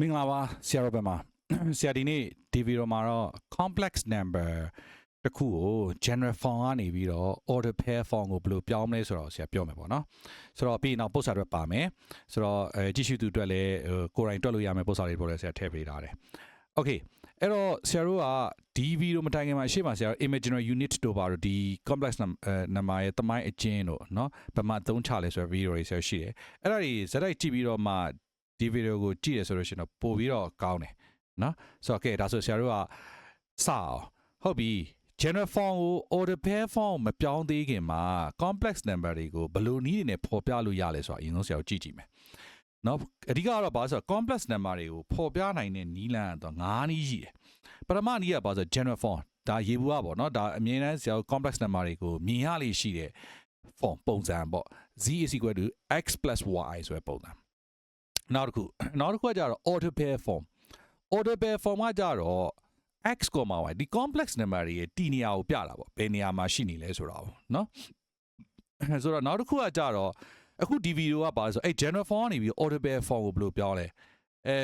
မင်္ဂလာပါဆရာတော်ဘက်မှာဆရာဒီနေ့ဒီဗီဒီယိုမှာတော့ complex number တစ်ခုကို general form ကနေပြီးတော့ order pair form ကိုဘယ်လိုပြောင်းမလဲဆိုတော့ဆရာပြောမယ်ပေါ့နော်ဆိုတော့ပြီးရင်နောက်ပို့စာတွေပါမယ်ဆိုတော့အဲကြည့်ရှုသူအတွက်လည်းဟိုကိုယ်တိုင်တွက်လို့ရမယ်ပို့စာတွေပေါ်လဲဆရာထည့်ပေးထားတယ် okay အဲ့တော့ဆရာတို့ကဒီဗီဒီယိုမတိုင်ခင်မှာရှေ့မှာဆရာတို့ imaginary unit တို့ပါတော့ဒီ complex number ရဲ့တမိုင်းအကျဉ်းတို့เนาะဘယ်မှာသုံးချလဲဆိုတော့ဗီဒီယိုတွေဆရာရှိတယ်အဲ့ဒါတွေဇာတ်တိုက်ကြည့်ပြီးတော့မှ ဒီဗီဒီယိုကိုကြည့်ရဆိုလို့ရှင်တော့ပို့ပြီးတော့ကောင်းတယ်နော်ဆိုတော့ကဲဒါဆိုဆရာတို့ကစအောင်ဟုတ်ပြီ general form ကို order pair form မပြောင်းသေးခင်မှာ complex number တွေကိုဘယ်လိုနည်းတွေနဲ့ဖော်ပြလို့ရလဲဆိုတာအရင်ဆုံးဆရာတို့ကြည့်ကြည့်မယ်နော်အဓိကကတော့ဘာဆိုတော့ complex number တွေကိုဖော်ပြနိုင်တဲ့နည်းလမ်းကတော့၅နည်းရှိတယ်ပထမနည်းကဘာဆို general form ဒါရေဘူးကပေါ့နော်ဒါအမြင်တမ်းဆရာတို့ complex number တွေကိုမြင်ရလေးရှိတဲ့ form ပုံစံပေါ့ z is equal to x plus y ဆိုတဲ့ပုံစံ နောက်တစ်ခုနောက်တစ်ခုကကြတော့ order pair form order pair form ကကြတော့ x, y ဒီ complex number တွေရဲ့တနေရာကိုပြတာပေါ့ဘယ်နေရာမှာရှိနေလဲဆိုတာပေါ့နော်ဆိုတော့နောက်တစ်ခုကကြတော့အခုဒီဗီဒီယိုကပါဆိုအဲ့ general form ကနေပြီး order pair form ကိုဘယ်လိုပြောင်းလဲအဲ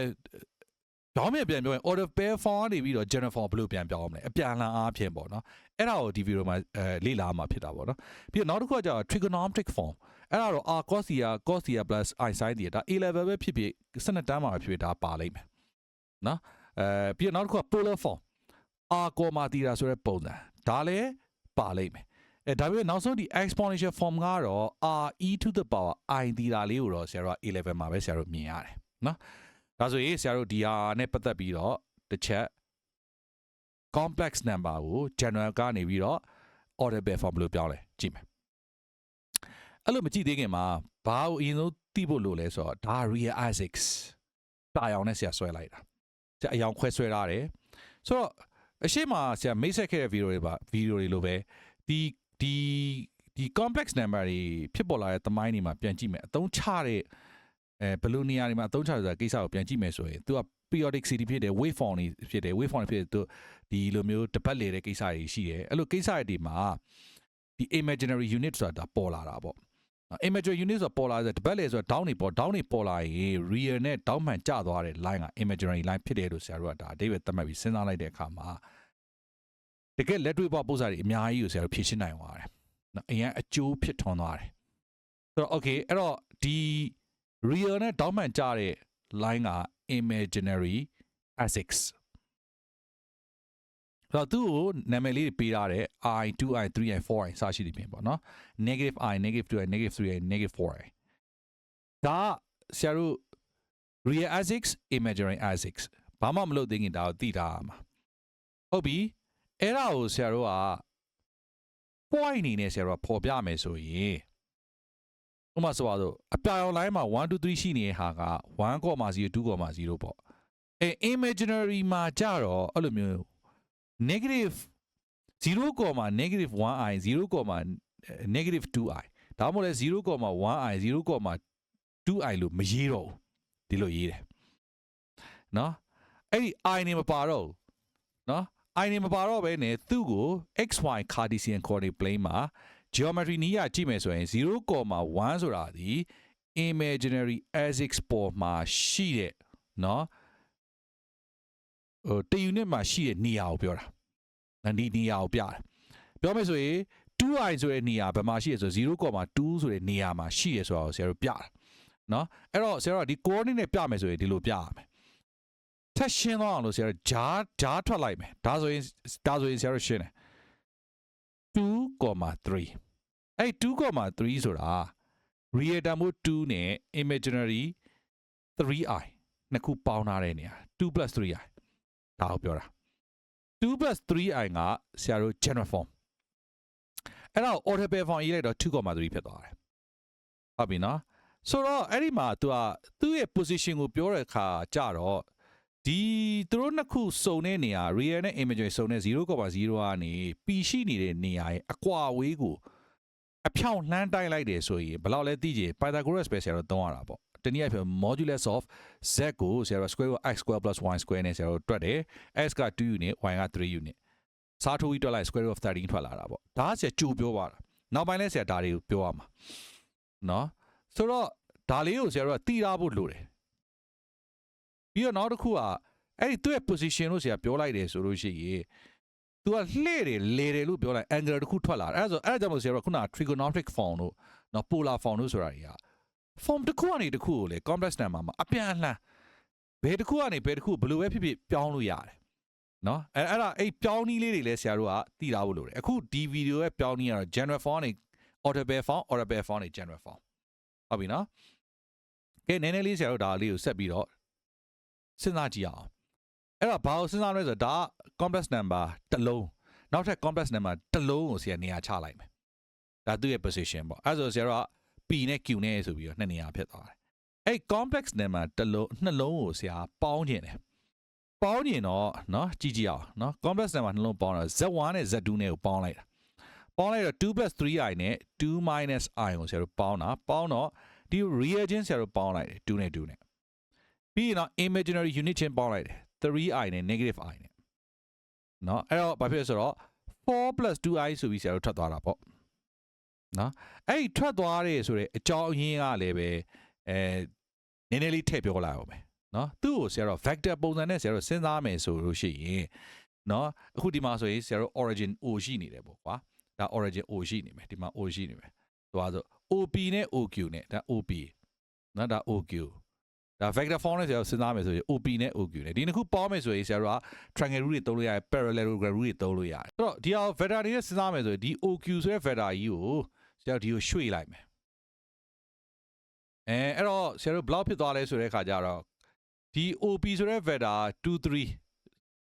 ဘောင်းမြပြန်ပြောရင် order pair form ကနေပြီးတော့ general form ဘယ်လိုပြန်ပြောင်းမလဲအပြန်လန်အားဖြင့်ပေါ့နော်အဲ့ဒါကိုဒီဗီဒီယိုမှာအဲလေ့လာမှာဖြစ်တာပေါ့နော်ပြီးတော့နောက်တစ်ခုကကြတော့ trigonometric form အဲ့ဒါတော့ r cos theta cos theta plus i sin theta ဒါ a level ပဲဖြစ်ဖြစ်12တန်းမှာပဲဖြစ်ဖြစ်ဒါပါလိမ့်မယ်နော်အဲပြီးတော့နောက်တစ်ခုက polar form r comma theta ဆိုတဲ့ပုံစံဒါလည်းပါလိမ့်မယ်အဲဒါပေမဲ့နောက်ဆုံးဒီ exponential form ကတော့ r e to the power i theta လေးကိုတော့ဆရာတို့က a level မှာပဲဆရာတို့မြင်ရတယ်နော်ဒါဆိုရင်ဆရာတို့ဒီဟာနဲ့ပတ်သက်ပြီးတော့တစ်ချက် complex number ကို general ကနေပြီးတော့ order pair form လို့ပြောင်းလဲကြည့်မယ် အဲ့လိုမကြည့်သေးခင်မှာဘာကိုအရင်ဆုံးသိဖို့လိုလဲဆိုတော့ဒါ real isaacs တာအောင်နဲ့ဆရာဆွဲလိုက်တာဆရာအယောင်ခွဲဆွဲထားတယ်ဆိုတော့အရှိမဆရာမိတ်ဆက်ခဲ့တဲ့ဗီဒီယိုတွေပါဗီဒီယိုတွေလိုပဲဒီဒီဒီ complex number တွေဖြစ်ပေါ်လာတဲ့သမိုင်းတွေမှာပြန်ကြည့်မယ်အသုံးချတဲ့အဲဘယ်လိုနေရာတွေမှာအသုံးချရဆိုတာကိစ္စကိုပြန်ကြည့်မယ်ဆိုရင် तू က periodicity ဖြစ်တယ် wave form တွေဖြစ်တယ် wave form တွေဖြစ်တယ် तू ဒီလိုမျိုးတပတ်လေတဲ့ကိစ္စတွေရှိတယ်အဲ့လိုကိစ္စတွေမှာဒီ imaginary unit ဆိုတာပေါ်လာတာပေါ့ imaginary unit ဆိုပေါ်လာတဲ့တပတ်လေဆိုတော့ down နေပေါ် down နေပေါ်လာရင် real နဲ့ down မှန်ကျသွားတဲ့ line က imaginary line ဖြစ်တယ်လို့ဆရာတို့ကဒါအတိတ်ပဲသတ်မှတ်ပြီးစဉ်းစားလိုက်တဲ့အခါမှာတကယ်လက်တွေ့ပေါ်ပုံစံတွေအများကြီးကိုဆရာတို့ဖြည့်ရှင်းနိုင်သွားတယ်နော်အရင်အကျိုးဖြစ်ထွန်းသွားတယ်ဆိုတော့ okay အဲ့တော့ဒီ real နဲ့ down မှန်ကျတဲ့ line က imaginary asics ဆိုတော့သူ့ကိုနာမည်လေးပေးထားတဲ့ i 2i 3i 4i စရှိသည်ဖြင့်ပေါ့နော် negative i negative 2i negative 3i negative 4i ဒါဆရာတို့ real asics imaginary asics ဘာမှမလုပ်သေးခင်ဒါကိုသိထားရမှာဟုတ်ပြီအဲ့ဒါကိုဆရာတို့က point အနေနဲ့ဆရာတို့ကပေါ်ပြမယ်ဆိုရင်ဥပမာဆိုပါတော့အပြာရောင် line မှာ1 2 3ရှိနေတဲ့ဟာက1.0 2.0ပေါ့အဲ imaginary မှာကြတော့အဲ့လိုမျိုး negative 0, negative 1i 0, negative 2i ဒါမှမဟုတ်လည်း 0.1i 0.2i လို့မရေးတော့ဘူးဒီလိုရေးတယ်နော်အဲ့ဒီ i နေမပါတော့ဘူးနော် i နေမပါတော့ဘဲနဲ့သူ့ကို xy cartesian coordinate plane မှာ geometry နည်းရကြည့်မယ်ဆိုရင်0.1ဆိုတာဒီ imaginary axis ပေါ်မှာရှိတဲ့နော် ဟိုတယူနစ်မှာရှိတဲ့နေရာကိုပြောတာ။ဒီနေရာကိုပြတာ။ပြောမယ်ဆိုရင် 2i ဆိုတဲ့နေရာဘယ်မှာရှိရဆို0.2ဆိုတဲ့နေရာမှာရှိရဆိုတာကိုဆရာတို့ပြတာ။နော်အဲ့တော့ဆရာတို့ဒီ coordinate နဲ့ပြမယ်ဆိုရင်ဒီလိုပြရမယ်။ထက်ရှင်းသွားအောင်လို့ဆရာတို့ဂျားဂျားထွက်လိုက်မယ်။ဒါဆိုရင်ဒါဆိုရင်ဆရာတို့ရှင်းတယ်။2.3အဲ့2.3ဆိုတာ real တန်ဖိုး2နဲ့ imaginary 3i နှစ်ခုပေါင်းထားတဲ့နေရာ2 3i ဒါကိုပြောတာ2 3i ကဆရာတို့ general form အဲ့တော့ order pair form ရေးလိုက်တော့2.3ဖြစ်သွားတယ်ဟုတ်ပြီနော်ဆိုတော့အဲ့ဒီမှာ तू ကသူ့ရဲ့ position ကိုပြောတဲ့အခါကြတော့ဒီသူတို့နှစ်ခုစုံတဲ့နေရာ real နဲ့ imaginary စုံတဲ့0.0ကနေပီရှိနေတဲ့နေရာရဲ့အကွာဝေးကို အဖြောင့်လှမ်းတိုက်လိုက်တယ်ဆိုရင်ဘယ်လောက်လဲသိကြ Pythagoras ပဲဆရာတို့သုံးရတာပေါ့တနည်းအားဖြင့် modulus of z ကိုဆရာတို့ square of x square plus y square နဲ့ဆရာတို့တွက်တယ် x က2 unit y က3 unit စားထိုးပြီးတွက်လိုက် square root of 13ထွက်လာတာပေါ့ဒါကဆရာကြိုပြောပါတာနောက်ပိုင်းလဲဆရာဒါတွေကိုပြောရမှာเนาะဆိုတော့ဒါလေးကိုဆရာတို့ကတည်ထားဖို့လိုတယ် ပြီးတော့နောက်တစ်ခုကအဲ့ဒီသူ့ရဲ့ position လို့ဆရာပြောလိုက်တယ်ဆိုလို့ရှိရင် तू ကလှည့်တယ်လေတယ်လို့ပြောလိုက် angle တစ်ခုထွက်လာတယ်အဲ့ဒါဆိုအဲ့ဒါကြောင့်မို့ဆရာတို့ခုနက trigonometric form တို့နော် polar form တို့ဆိုတာတွေက form တစ်ခုကနေတစ်ခုကိုလေ complex number မှာအပြန်အလှန်ဘယ်တစ်ခုကနေဘယ်တစ်ခုဘယ်လိုပဲဖြစ်ဖြစ်ပြောင်းလို့ရတယ်နော်အဲ့အဲ့ဒါအဲ့ပြောင်းနည်းလေးတွေလည်းဆရာတို့ကသိထားဖို့လိုတယ်အခုဒီဗီဒီယိုရဲ့ပြောင်းနည်းကတော့ general form နဲ့ audible form audible form နဲ့ general form ဟုတ်ပြီနော်ကဲနည်းနည်းလေးဆရာတို့ဒါလေးကိုဆက်ပြီးတော့စဉ်းစားကြည့်အောင် အဲ့တော့ဘာလို့စဉ်းစားလဲဆိုတော့ဒါက complex number တစ်လုံးနောက်ထပ် complex number တစ်လုံးကိုဆရာနေရာချလိုက်မယ်ဒါသူ့ရဲ့ position ပေါ့အဲ့ဒါဆိုဆရာတို့က P နဲ့ Q နဲ့ဆိုပြီးတော့နှစ်နေရာဖြစ်သွားတယ်အဲ့ complex number တစ်လုံးနှလုံးကိုဆရာပေါင်းခြင်းတယ်ပေါင်းရင်တော့เนาะကြည့်ကြည့်အောင်เนาะ complex number နှလုံးပေါင်းတော့ Z1 နဲ့ Z2 နဲ့ကိုပေါင်းလိုက်တာပေါင်းလိုက်တော့2 3i နဲ့2 i ကိုဆရာတို့ပေါင်းတာပေါင်းတော့ဒီ reagent ဆရာတို့ပေါင်းလိုက်တယ်2နဲ့2နဲ့ပြီးရင်တော့ imaginary unit ချင်းပေါင်းလိုက်တယ် 3i နဲ့ negative i နဲ့เนาะအဲ့တော့ဘာဖြစ်လဲဆိုတော့4 2i ဆိုပြီးဆရာတို့ထွက်သွားတာပေါ့နော်အဲ့ဒီထွက်သွားတယ်ဆိုတဲ့အကြောင်းအရင်းကလည်းပဲအဲနည်းနည်းလေးထည့်ပြောလိုက်အောင်မယ်နော်သူ့ကိုဆရာတို့ vector ပုံစံနဲ့ဆရာတို့စဉ်းစားမယ်ဆိုလို့ရှိရင်နော်အခုဒီမှာဆိုရင်ဆရာတို့ origin o ရှိနေတယ်ပေါ့ကွာဒါ origin o ရှိနေမယ်ဒီမှာ o ရှိနေမယ်သွားဆို op နဲ့ oq နဲ့ဒါ op နော်ဒါ oq ဒါ vector form နဲ့ဆရာတို့စဉ်းစားမယ်ဆိုရင် op နဲ့ oq နဲ့ဒီနှစ်ခုပေါင်းမယ်ဆိုရင်ဆရာတို့က triangle root တွေသုံးလို့ရတယ် parallelogram root တွေသုံးလို့ရတယ်အဲ့တော့ဒီဟာ vector တွေနဲ့စဉ်းစားမယ်ဆိုရင်ဒီ oq ဆိုတဲ့ vector ကြီးကိုဆရာတို့ဒီကိုရွှေ့လိုက်မယ်အဲအဲ့တော့ဆရာတို့ဘယ်လောက်ဖြစ်သွားလဲဆိုတဲ့အခါကျတော့ဒီ OP ဆိုတဲ့ vector 2 3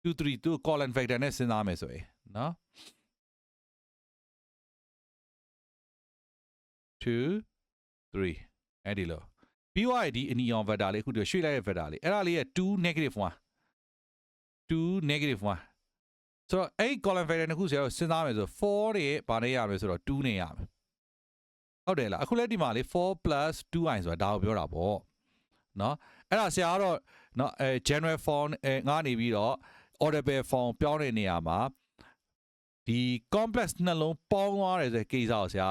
2 3သူ column vector နဲ့စဉ်းစားမယ်ဆိုရင်နော်2 3အဲ့ဒီလို ပြီးသွားရင်ဒီ anion vector လေးအခုဒီရွှေ့လိုက်တဲ့ vector လေးအဲ့ဒါလေးရဲ့2 negative 1 2 negative 1ဆိုတော့အဲ့ column vector တစ်ခုဆရာတို့စဉ်းစားမယ်ဆို4ရဲ့ဗာနဲ့ရမယ်ဆိုတော့2နဲ့ရမယ်ဟုတ်တယ်လားအခုလည်းဒီမှာလေ4 2i ဆိုတာဒါကိုပြောတာပေါ့เนาะအဲ့ဒါဆရာကတော့เนาะအဲ general form အဲငါနေပြီးတော့ audible form ပြောင်းတဲ့နေရာမှာဒီ complex နှလုံးပေါင်းသွားတယ်ဆိုတဲ့ကိစ္စကိုဆရာ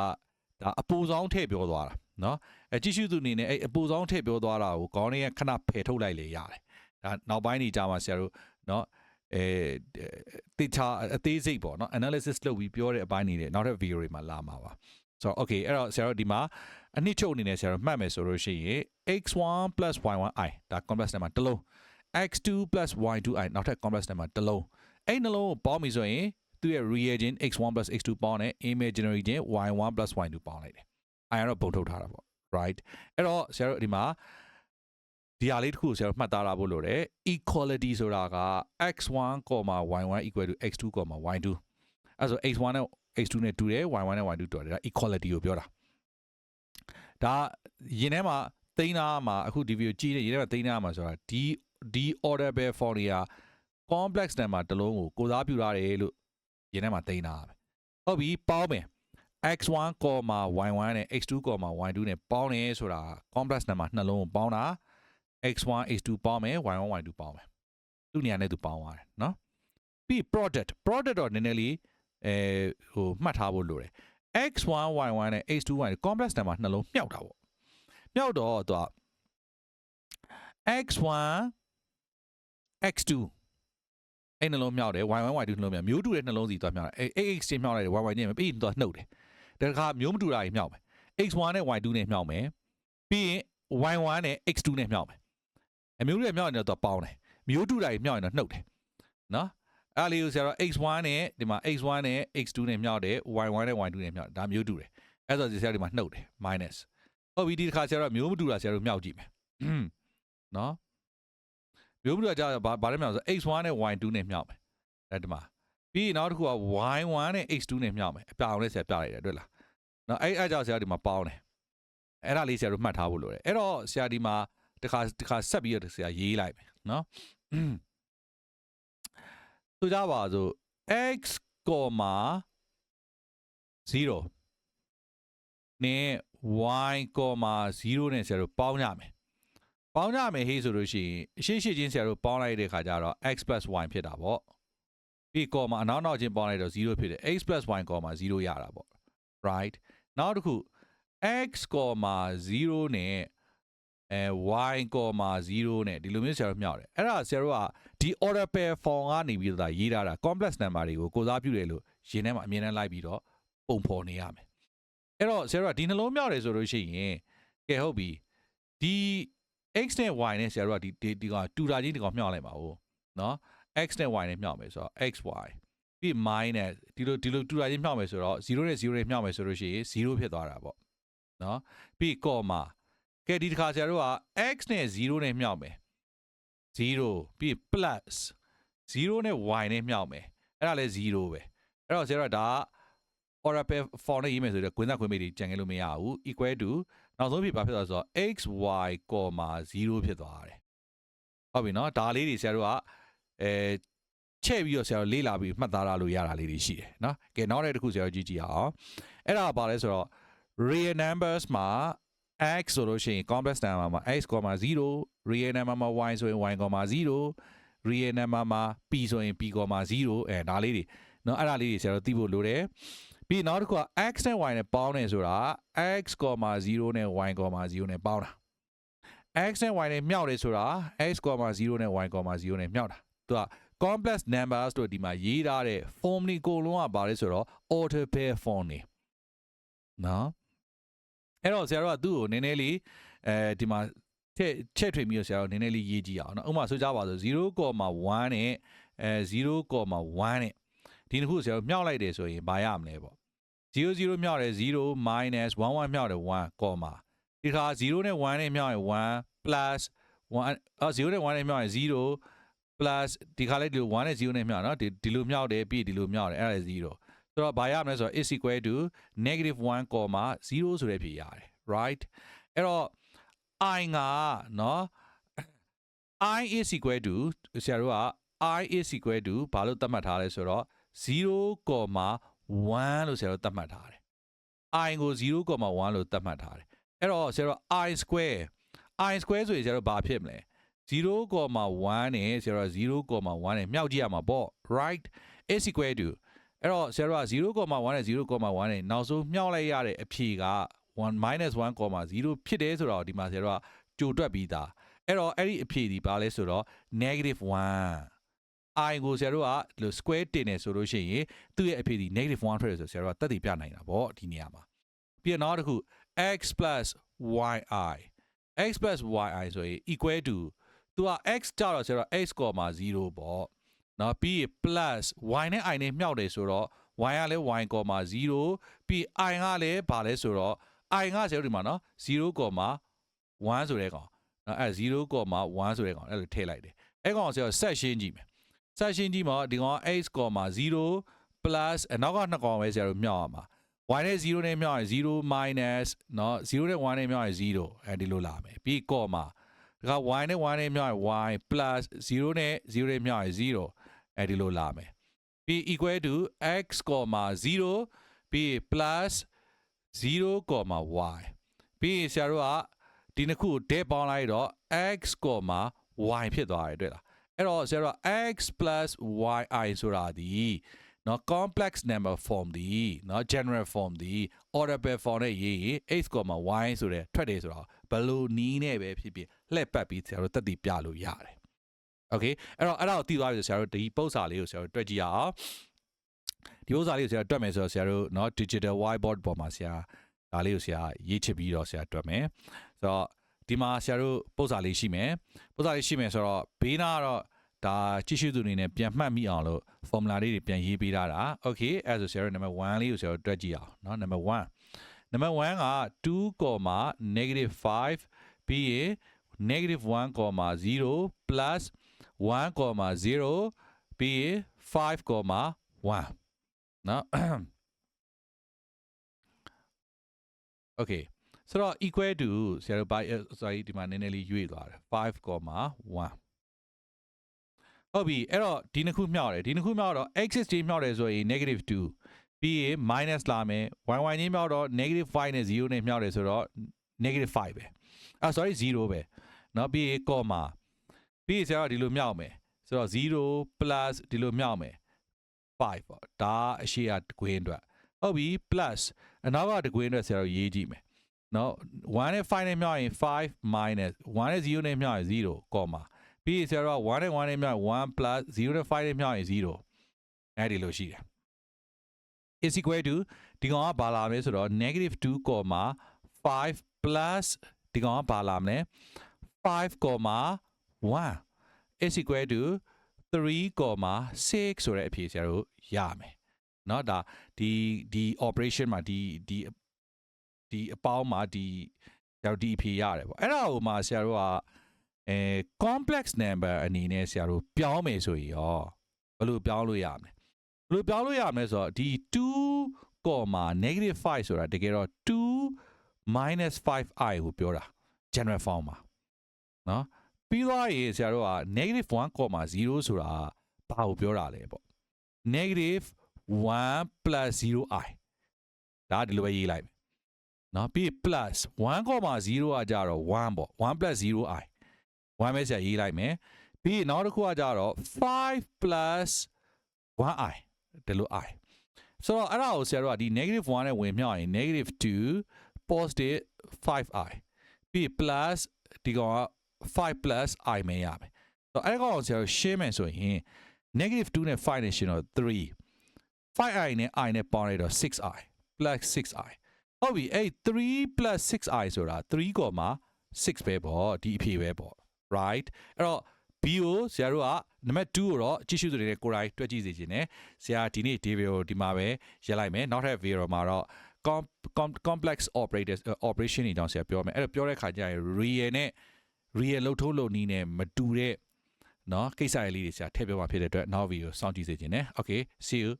ဒါအပူဆောင်ထည့်ပြောသွားတာ နော်အကြည့်ရှုသူအနေနဲ့အဲ့အပူဆောင်ထည့်ပြောသွားတာကိုခေါင်းထဲကခဏဖယ်ထုတ်လိုက်လေရတယ်ဒါနောက်ပိုင်းနေကြမှာဆရာတို့နော်အဲတေချာအသေးစိတ်ပေါ့နော် analysis လုပ်ပြီးပြောတဲ့အပိုင်းနေတယ်နောက်ထပ် video တွေမှာလာမှာပါဆိုတော့ okay အဲ့တော့ဆရာတို့ဒီမှာအနှစ်ချုပ်အနေနဲ့ဆရာတို့မှတ်မယ်ဆိုလို့ရှိရင် x1 y1i ဒါ complex number တစ်လုံး x2 y2i နောက်ထပ် complex number တစ်လုံးအဲ့နှလုံးကိုပေါင်းပြီဆိုရင်သူ့ရဲ့ reagent x1 x2 ပေါင်းနဲ့ imaginary ချင်း y1 y2 ပေါင်းလိုက်တယ် အဲ့တော့ပုံထုတ်ထားတာပေါ့ right အဲ့တော့ဆရာတို့ဒီမှာဒီဟာလေးတစ်ခုကိုဆရာတို့မှတ်သားထားဖို့လိုတယ် equality ဆိုတာက x1, y1 equal to x2, y2 အဲ့ဆို x1 နဲ့ x2 နဲ့တူတယ် y1 နဲ့ y2 တူတယ်ဒါ equality ကိုပြောတာဒါရင်ထဲမှာသိန်းသားမှာအခုဒီဗီဒီယိုကြည့်နေရင်ထဲမှာသိန်းသားမှာဆိုတာဒီဒီ order bear form တွေက complex number တစ်လုံးကိုကိုစားပြုထားတယ်လို့ရင်ထဲမှာသိန်းသားပဲဟုတ်ပြီပေါင်းမယ် x1, y1 နဲ့ x2, y2 နဲ့ပေါင်းတယ်ဆိုတာ complex number နှလုံးကိုပေါင်းတာ x1 x2 ပေါင်းမယ် y1 y2 ပေါင်းမယ်သူ့နေရာနဲ့သူပေါင်းသွားတယ်နော်ပြီး product product တော့နည်းနည်းလေးအဲဟိုမှတ်ထားဖို့လိုတယ် x1 y1 နဲ့ x2 y2 complex number နှလုံးမြောက်တာပေါ့မြောက်တော့သူက x1 x2 အဲ့နှလုံးမြောက်တယ် y1 y2 နှလုံးမြောက်မျိုးတူတဲ့နှလုံးစီသွားမြောက်တယ်အဲ့ x ချင်းမြောက်လိုက်တယ် y y ချင်းမပြီးသွားနှုတ်တယ် တခါမျိုးမတူတာကြီးမြှောက်မယ် x1 နဲ့ y2 နဲ့မြှောက်မယ်ပြီးရင် y1 နဲ့ x2 နဲ့မြှောက်မယ်အမျိုးတူတဲ့မြှောက်ရင်တော့ပေါင်းတယ်မျိုးတူတာကြီးမြှောက်ရင်တော့နှုတ်တယ်နော်အဲ့လေးကိုဆရာတော့ x1 နဲ့ဒီမှာ x1 နဲ့ x2 နဲ့မြှောက်တယ် y1 နဲ့ y2 နဲ့မြှောက်ဒါမျိုးတူတယ်အဲ့ဆိုဆရာဒီမှာနှုတ်တယ် minus ဟုတ်ပြီဒီတစ်ခါဆရာတော့မျိုးမတူတာဆရာတို့မြှောက်ကြည့်မယ်နော်မျိုးမတူတာကြာဘာဘာလဲမြှောက်ဆို x1 နဲ့ y2 နဲ့မြှောက်မယ်အဲ့ဒီမှာ ပြီးနောက်တစ်ခုက y1 နဲ့ x2 နဲ့မြှောက်မယ်အပြောင်လေးဆရာပြလိုက်တယ်တွေ့လားနော်အဲ့အဲ့ကြောင့်ဆရာဒီမှာပေါင်းတယ်အဲ့ဒါလေးဆရာတို့မှတ်ထားဖို့လိုတယ်အဲ့တော့ဆရာဒီမှာတစ်ခါတစ်ခါဆက်ပြီးတော့ဆရာရေးလိုက်မယ်နော်ဆိုကြပါစို့ x 0နဲ့ y 0နဲ့ဆရာတို့ပေါင်းကြမယ်ပေါင်းကြမယ်ဟေးဆိုလို့ရှိရင်အရှိရှိချင်းဆရာတို့ပေါင်းလိုက်တဲ့ခါကျတော့ x y ဖြစ်တာပေါ့ ပြီးကောမှာအနောက်နောက်ချင်းပေါင်းလိုက်တော့0ဖြစ်တယ် x y ကောမှာ0ရတာပေါ့ right နောက်တစ်ခု x 0နဲ့ အဲ y 0နဲ့ဒီလိုမျိုးဆရာတို့မြောက်တယ်အဲ့ဒါဆရာတို့ကဒီ order pair form ကနေပြီးတော့ဒါရေးထားတာ complex number တွေကိုကိုစားပြုတယ်လို့ရင်းထဲမှာအမြဲတမ်းလိုက်ပြီးတော့ပုံဖော်နေရမယ်အဲ့တော့ဆရာတို့ကဒီနှလုံးမြောက်တယ်ဆိုလို့ရှိရင်ကဲဟုတ်ပြီဒီ x နဲ့ y နဲ့ဆရာတို့ကဒီဒီဒီကောင်တူတာချင်းဒီကောင်မြောက်လိုက်ပါဦးเนาะ x နဲ့ y နဲ့မြှောက်မယ်ဆိုတော့ xy ပြီး y နဲ့ဒီလိုဒီလိုတူတာချင်းမြှောက်မယ်ဆိုတော့0နဲ့0နဲ့မြှောက်မယ်ဆိုလို့ရှိရင်0ဖြစ်သွားတာပေါ့နော်ပြီးကော့မှာကဲဒီတစ်ခါဆရာတို့က x နဲ့0နဲ့မြှောက်မယ်0ပြီး plus 0နဲ့ y နဲ့မြှောက်မယ်အဲ့ဒါလည်း0ပဲအဲ့တော့ဆရာတို့ကဒါက oracle for နဲ့ရေးမယ်ဆိုတော့ကွင်းသားကွင်းမိတ်တွေကြံခဲ့လို့မရဘူး equal to နောက်ဆုံးဖြစ်ပါဖြစ်သွားဆိုတော့ xy, 0ဖြစ်သွားတယ်ဟုတ်ပြီနော်ဒါလေးတွေဆရာတို့က အဲချဲ့ပြီးတော့ဆရာတို့လေ့လာပြီးမှတ်သားရလို့ရတာလေးတွေရှိတယ်နော်ကဲနောက်တစ်ခုဆရာတို့ကြည့်ကြည့်အောင်အဲ့ဒါကဘာလဲဆိုတော့ real numbers မှာ x ဆိုလို့ရှိရင် complex number မှာ x, 0 real number မှာ y ဆိုရင် y, 0 real number မှာ p ဆိုရင် p, 0အဲဒါလေးတွေเนาะအဲ့ဒါလေးတွေဆရာတို့သိဖို့လိုတယ်ပြီးနောက်တစ်ခုက x နဲ့ y နဲ့ပေါင်းတယ်ဆိုတာ x, 0နဲ့ y, 0နဲ့ပေါင်းတာ x နဲ့ y နဲ့မြောက်တယ်ဆိုတာ x, 0နဲ့ y, 0နဲ့မြောက်တာ သူက complex numbers တို့ဒီမှာရေးထားတဲ့ form တွေအကုန်လုံးကဘာလဲဆိုတော့ order pair form တွေနော်အဲ့တော့ဆရာတို့ကသူ့ကိုနည်းနည်းလေးအဲဒီမှာချက်ချက်ထွေပြီးတော့ဆရာတို့နည်းနည်းလေးရေးကြည့်အောင်နော်ဥပမာဆိုကြပါစို့0.1နဲ့အဲ0.1နဲ့ဒီနှစ်ခုဆရာတို့မြောက်လိုက်တယ်ဆိုရင်ဘာရမလဲပေါ့0 0မြောက်တယ်0 minus 1 1မြောက်တယ်1 comma ဒီခါ0နဲ့1နဲ့မြောက်ရင်1 plus 1အော်0နဲ့1နဲ့မြောက်ရင်0 plus ဒီခါလေးဒီလို1နဲ့0နဲ့မြောက်နော်ဒီဒီလိုမြောက်တယ်ပြီးဒီလိုမြောက်တယ်အဲ့ဒါ0ဆိုတော့ဘာရမလဲဆိုတော့ is equal to negative 1 comma 0ဆိုတဲ့ဖြေရတယ် right အဲ့တော့ i ကနော် i is equal to ဆရာတို့က i is equal to ဘာလို့သတ်မှတ်ထားလဲဆိုတော့0.1လို့ဆရာတို့သတ်မှတ်ထားတယ် i ကို0.1လို့သတ်မှတ်ထားတယ်အဲ့တော့ဆရာတို့ i square i square ဆိုရင်ဆရာတို့ဘာဖြစ်မလဲ 0.1နဲ့ဆရာတို့0.1နဲ့မြောက်ကြည့်ရမှာပေါ့ right is equal to အဲ့တော့ဆရာတို့က0.1နဲ့0.1နဲ့နောက်ဆုံးမြောက်လိုက်ရတဲ့အဖြေက1 1.0ဖြစ်တယ်ဆိုတော့ဒီမှာဆရာတို့ကကြိုတွက်ပြီးသားအဲ့တော့အဲ့ဒီအဖြေဒီပါလဲဆိုတော့ negative 1 i ကိုဆရာတို့ကဒီလို square တင်နေဆိုလို့ရှိရင်သူ့ရဲ့အဖြေဒီ negative 1ထွက်တယ်ဆိုဆရာတို့ကတက်တည်ပြနိုင်တာပေါ့ဒီနေရာမှာပြီးတော့နောက်တစ်ခု x yi x yi ဆိုရင် equal to သူက x ကြတော့ဆရာတို့ x 0ပေါ့နော်ပြီးရင် plus y နဲ့ i နဲ့မြောက်တယ်ဆိုတော့ y ကလည်း y 0ပြီး i ကလည်းဘာလဲဆိုတော့ i ကဆရာတို့ဒီမှာနော်0.1ဆိုတဲ့ကောင်နော်အဲ0.1ဆိုတဲ့ကောင်အဲ့လိုထည့်လိုက်တယ်အဲ့ကောင်ဆရာဆက်ရှင်းကြည့်မယ်ဆက်ရှင်းကြည့်မှာဒီကောင် x, 0 plus အနောက်ကနှစ်ကောင်ပဲဆရာတို့မြောက်ရမှာ y နဲ့0နဲ့မြောက်ရင်0 minus เนาะ0နဲ့1နဲ့မြောက်ရင်0အဲဒီလိုလာမယ်ပြီး comma ဒါက y နဲ့1နဲ့မြောက်ရင် y plus 0နဲ့0နဲ့မြောက်ရင်0အဲဒီလိုလာမယ်ပြီး equal to x, 0ပြီး plus 0 y ပြီးရင်ဆရာတို့ကဒီနှစ်ခုကို date ပေါင်းလိုက်တော့ x, y ဖြစ်သွားတယ်တွေ့လားအဲ့တော့ဆရာတို့က x yi ဆိုတာဒီเนาะ complex number form ဒီเนาะ general form ဒီ order pair form နဲ့ရေးရင် x, y ဆိုတဲ့ထွက်တယ်ဆိုတော့ဘယ်လိုနီးနဲ့ပဲဖြစ်ဖြစ် လှည့်ပတ်ပြီးဆရာတို့တက်တည်ပြလို့ရတယ်။ Okay အဲ့တော့အဲ့ဒါကိုသိသွားပြီဆိုဆရာတို့ဒီပု္ပ္ပစာလေးကိုဆရာတို့တွက်ကြည့်ရအောင်။ဒီပု္ပ္ပစာလေးကိုဆရာတွက်မယ်ဆိုတော့ဆရာတို့เนาะ digital whiteboard ပေါ်မှာဆရာဒါလေးကိုဆရာရေးချပြီးတော့ဆရာတွက်မယ်။ဆိုတော့ဒီမှာဆရာတို့ပု္ပ္ပစာလေးရှိမယ်။ပု္ပ္ပစာလေးရှိမယ်ဆိုတော့ဘေးနာကတော့ဒါကြည့်ရှုသူအနေနဲ့ပြန်မှတ်မိအောင်လို့ formula လေးတွေပြန်ရေးပေးထားတာ okay အဲဆိုဆရာတို့ number 1လေးကိုဆရာတို့တွက်ကြည့်အောင်เนาะ number 1 number 1က2 negative 5ပြီးရင် -1.0 plus 1.0ပြီးရင်5.1နော် Okay ဆိုတော့ equal to ဆရာတို့ by sorry ဒီမှာနည်းနည်းလေးရွေ့သွားတယ်5.1ဟုတ်ပြီအဲ့တော့ဒီနှစ်ခုမြောက်တယ်ဒီနှစ်ခုမြောက်တော့ x 6မြောက်တယ်ဆိုရင် negative 2ပြီးရင် minus လာမယ် y y ချင်းမြောက်တော့ negative 5နဲ့0နဲ့မြောက်တယ်ဆိုတော့ negative 5ပဲအာ sorry 0ပဲ နော်ပြီးရင် comma ပြီးရင်ဆရာကဒီလိုမြောက်မယ်ဆိုတော့0 plus ဒီလိုမြောက်မယ်5ပေါ့ဒါအရှိအတကွင်းအတွက်ဟုတ်ပြီ plus အနောက်ကတကွင်းအတွက်ဆရာတို့ရေးကြည့်မယ်နော်1နဲ့ 5နဲ့မြောက်ရင်5 minus 1နဲ့0နဲ့မြောက်ရင်0 comma ပြီးရင်ဆရာတို့က1နဲ့1နဲ့မြောက်1 plus 0နဲ့5နဲ့မြောက်ရင်0အဲ့ဒီလိုရှိတယ် is equal to ဒီကောင်ကဘာလာမလဲဆိုတော့ -2, 5 plus ဒီကောင်ကဘာလာမလဲ 5 comma 1 is equal to 3 comma 6ဆိုတဲ့အဖြေဆရာတို့ရမယ်เนาะဒါဒီဒီ operation မှာဒီဒီဒီအပေါင်းမှာဒီဆရာတို့ဒီအဖြေရတယ်ပေါ့အဲ့ဒါကိုမှဆရာတို့ကအဲ complex number အနေနဲ့ဆရာတို့ပြောင်းမယ်ဆိုရင်ရောဘယ်လိုပြောင်းလို့ရမလဲဘယ်လိုပြောင်းလို့ရမလဲဆိုတော့ဒီ2 comma negative 5ဆိုတာတကယ်တော့2 minus 5i ကိုပြောတာ general form မှာ နော်ပြီးသွားရေဆရာတို့က -1.0 ဆိုတာဘာကိုပြောတာလဲပေါ့ -1+0i ဒါဒီလိုပဲရေးလိုက်နော်ပြီး plus 1.0ကကြတော့1ပေါ့1 0i 1ပဲဆရာရေးလိုက်မယ်ပြီးနောက်တစ်ခုကကြတော့5 plus 1i ဒီလို i ဆိုတော့အဲ့ဒါကိုဆရာတို့ကဒီ negative 1နဲ့ဝင်မြောက်ရင် negative 2 positive 5i ပြီး plus ဒီကောင်က 5 plus i မဲရမယ်ဆိုတော့အဲ့ဒါကောင်ဆရာတို့ရှင်းမယ်ဆိုရင် negative 2နဲ့5နဲ့ရှင်းတော့3 5i နဲ့ i နဲ့ပေါင်းလိုက်တော့ 6i plus 6i ဟုတ်ပြီအဲ့3 plus 6i ဆိုတာ3ကောမှာ6ပဲပေါ့ဒီအဖြေပဲပေါ့ right အဲ့တော့ B ကိုဆရာတို့ကနံပါတ်2ကိုတော့ကြည့်ရှုသူတွေနဲ့ကိုယ်တိုင်တွက်ကြည့်စေချင်တယ်ဆရာဒီနေ့ဒီဗီဒီယိုဒီမှာပဲရက်လိုက်မယ်နောက်ထပ်ဗီဒီယိုမှာတော့ com- com- complex operators uh, operation တွေအကြောင်းဆရာပြောမယ်အဲ့တော့ပြောတဲ့ခါကျရင် real နဲ့ real လို့ထိုးလို့နီးနဲ့မတူတဲ့เนาะကိစ္စလေးတွေဆရာထည့်ပြောမှာဖြစ်တဲ့အတွက်နောက်ဗီဒီယိုစောင့်ကြည့်စေချင်တယ် okay see you